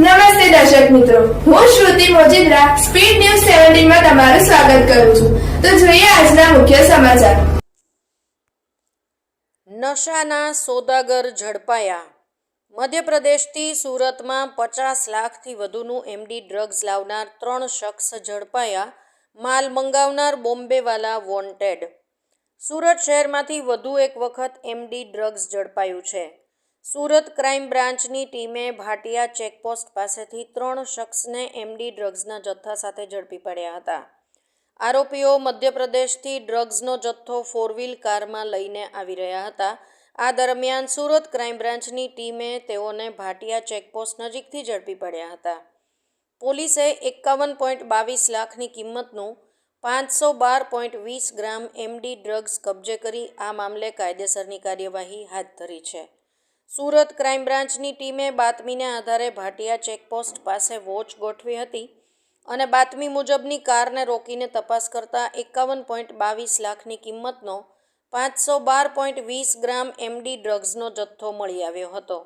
નમસ્તે દર્શક મિત્રો. હું શ્રુતિ મોજીદ્રા, સ્પીડ ન્યૂઝ સેવન્ટીનમાં તમારું સ્વાગત કરું છું. તો જોઈએ આજના મુખ્ય સમાચાર. નશાના સોદાગર ઝડપાયા. મધ્યપ્રદેશથી સુરતમાં પચાસ લાખથી વધુનું એમડી ડ્રગ્સ લાવનાર ત્રણ શખ્સ ઝડપાયા, માલ મંગાવનાર બોમ્બેવાલા વોન્ટેડ. સુરત શહેરમાંથી વધુ એક વખત એમડી ડ્રગ્સ ઝડપાયું છે. સુરત ક્રાઇમ બ્રાન્ચની ટીમે ભાટિયા ચેકપોસ્ટ પાસેથી ત્રણ શખ્સને એમડી ડ્રગ્સના જથ્થા સાથે ઝડપી પડ્યા હતા. આરોપીઓ મધ્યપ્રદેશથી ડ્રગ્સનો જથ્થો ફોર વ્હીલ કારમાં લઈને આવી રહ્યા હતા. આ દરમિયાન સુરત ક્રાઇમ બ્રાન્ચની ટીમે તેઓને ભાટિયા ચેકપોસ્ટ નજીકથી ઝડપી પડ્યા હતા. પોલીસે એકાવન પોઈન્ટ બાવીસ લાખની કિંમતનું પાંચસો બાર પોઈન્ટ વીસ ગ્રામ એમડી ડ્રગ્સ કબજે કરી આ મામલે કાયદેસરની કાર્યવાહી હાથ ધરી છે. સુરત ક્રાઇમ બ્રાન્ચની ટીમે બાતમીને આધારે ભાટિયા ચેકપોસ્ટ પાસે વોચ ગોઠવી હતી અને બાતમી મુજબની કારને રોકીને તપાસ કરતાં એકાવન પોઈન્ટ બાવીસ લાખની કિંમતનો પાંચસો બાર પોઈન્ટ વીસ ગ્રામ એમડી ડ્રગ્સનો જથ્થો મળી આવ્યો હતો.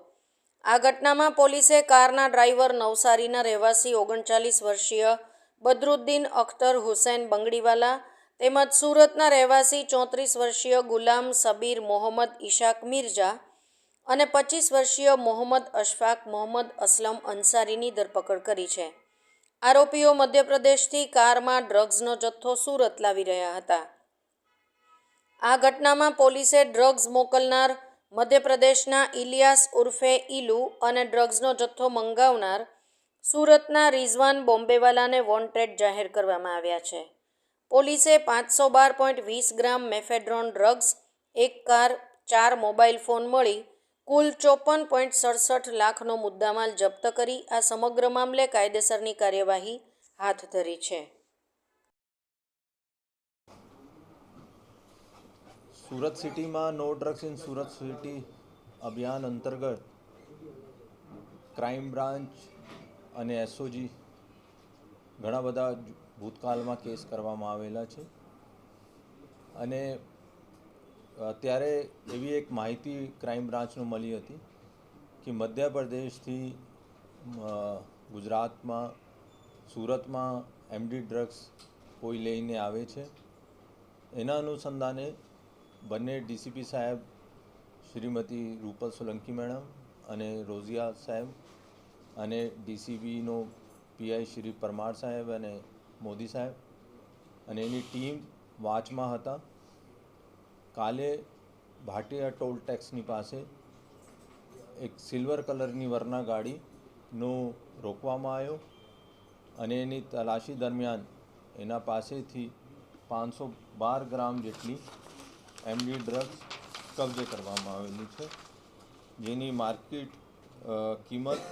આ ઘટનામાં પોલીસે કારના ડ્રાઈવર નવસારીના રહેવાસી ઓગણચાલીસ વર્ષીય બદરુદ્દીન અખ્તર, હુસૈન બંગડીવાલા તેમજ સુરતના રહેવાસી ચોત્રીસ વર્ષીય ગુલામ સબીર મોહમ્મદ ઇશાક મિર્જા અને પચીસ વર્ષીય મોહમ્મદ અશફાક મોહમ્મદ અસલમ અંસારીની ધરપકડ કરી છે. આરોપીઓ મધ્યપ્રદેશથી કારમાં ડ્રગ્સનો જથ્થો સુરત લાવી રહ્યા હતા. આ ઘટનામાં પોલીસે ડ્રગ્સ મોકલનાર મધ્યપ્રદેશના ઇલિયાસ ઉર્ફે ઇલુ અને ડ્રગ્સનો જથ્થો મંગાવનાર સુરતના રિઝવાન બોમ્બેવાલાને વોન્ટેડ જાહેર કરવામાં આવ્યા છે. પોલીસે પાંચસો બાર પોઈન્ટ વીસ ગ્રામ મેફેડ્રોન ડ્રગ્સ, એક કાર, ચાર મોબાઈલ ફોન મળી કુલ ચોપન પોઈન્ટ સડસઠ લાખનો મુદ્દામાલ જપ્ત કરી આ સમગ્ર મામલે કાયદેસરની કાર્યવાહી હાથ ધરી છે. સુરત સિટીમાં no drugs in Surat city અભિયાન અંતર્ગત ક્રાઇમ બ્રાન્ચ અને એસઓજી ઘણા બધા ભૂતકાળમાં કેસ કરવામાં આવેલા છે. અને અત્યારે એવી એક માહિતી ક્રાઇમ બ્રાન્ચને મળી હતી કે મધ્યપ્રદેશથી ગુજરાતમાં, સુરતમાં એમડી ડ્રગ્સ કોઈ લઈને આવે છે. એના અનુસંધાને બંને ડીસીપી સાહેબ, શ્રીમતી રૂપલ સોલંકી મેડમ અને રોઝિયા સાહેબ અને ડીસીબીનો પીઆઈ શ્રી પરમાર સાહેબ અને મોદી સાહેબ અને એની ટીમ વાચમાં હતા. કાલે ભાટિયા ટોલ ટેક્સની પાસે એક સિલ્વર કલરની વરના ગાડીનો રોકવામાં આવ્યો અને એની તલાશી દરમિયાન એના પાસેથી પાંચસો બાર ગ્રામ જેટલી એમડી ડ્રગ્સ કબજે કરવામાં આવેલી છે, જેની માર્કેટ કિંમત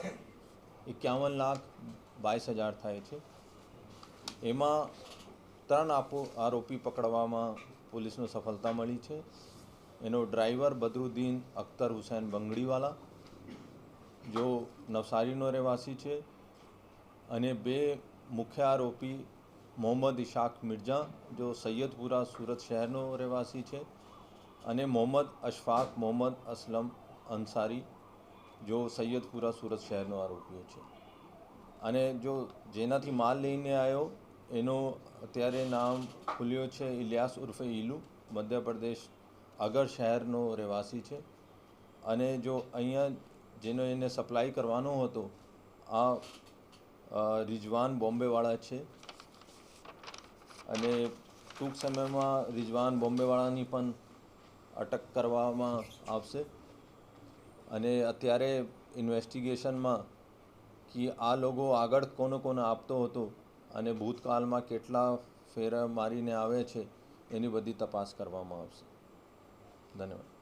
એકાવન લાખ બાવીસ હજાર થાય છે. એમાં ત્રણ આપો, આરોપી પકડવામાં પોલીસને સફળતા મળી છે. એનો ડ્રાઈવર બદરુદ્દીન અખ્તર હુસૈન બંગડીવાલા, જો નવસારીનો રહેવાસી છે, અને બે મુખ્ય આરોપી મોહમ્મદ ઇશાક મિર્જા, જો સૈયદપુરા સુરત શહેરનો રહેવાસી છે, અને મોહમ્મદ અશફાક મોહમ્મદ અસલમ અંસારી, જો સૈયદપુરા સુરત શહેરનો આરોપીઓ છે. અને જો જેનાથી માલ લઈને આવ્યો એનો અત્યારે નામ ખુલ્યો છે ઇલિયાસ ઉર્ફે ઈલુ, મધ્યપ્રદેશ, અગર શહેરનો રહેવાસી છે. અને જો અહીંયા જેનો એને સપ્લાય કરવાનો હતો, આ રિજવાન બોમ્બેવાળા છે. અને ટૂંક સમયમાં રિજવાન બોમ્બેવાળાની પણ અટક કરવામાં આવશે. અને અત્યારે ઇન્વેસ્ટિગેશનમાં કે આ લોકો આગળ કોને કોને આપતો હતો અને ભૂતકાળમાં કેટલા ફેરા મારીને આવે છે એની બધી તપાસ કરવામાં આવશે. ધન્યવાદ.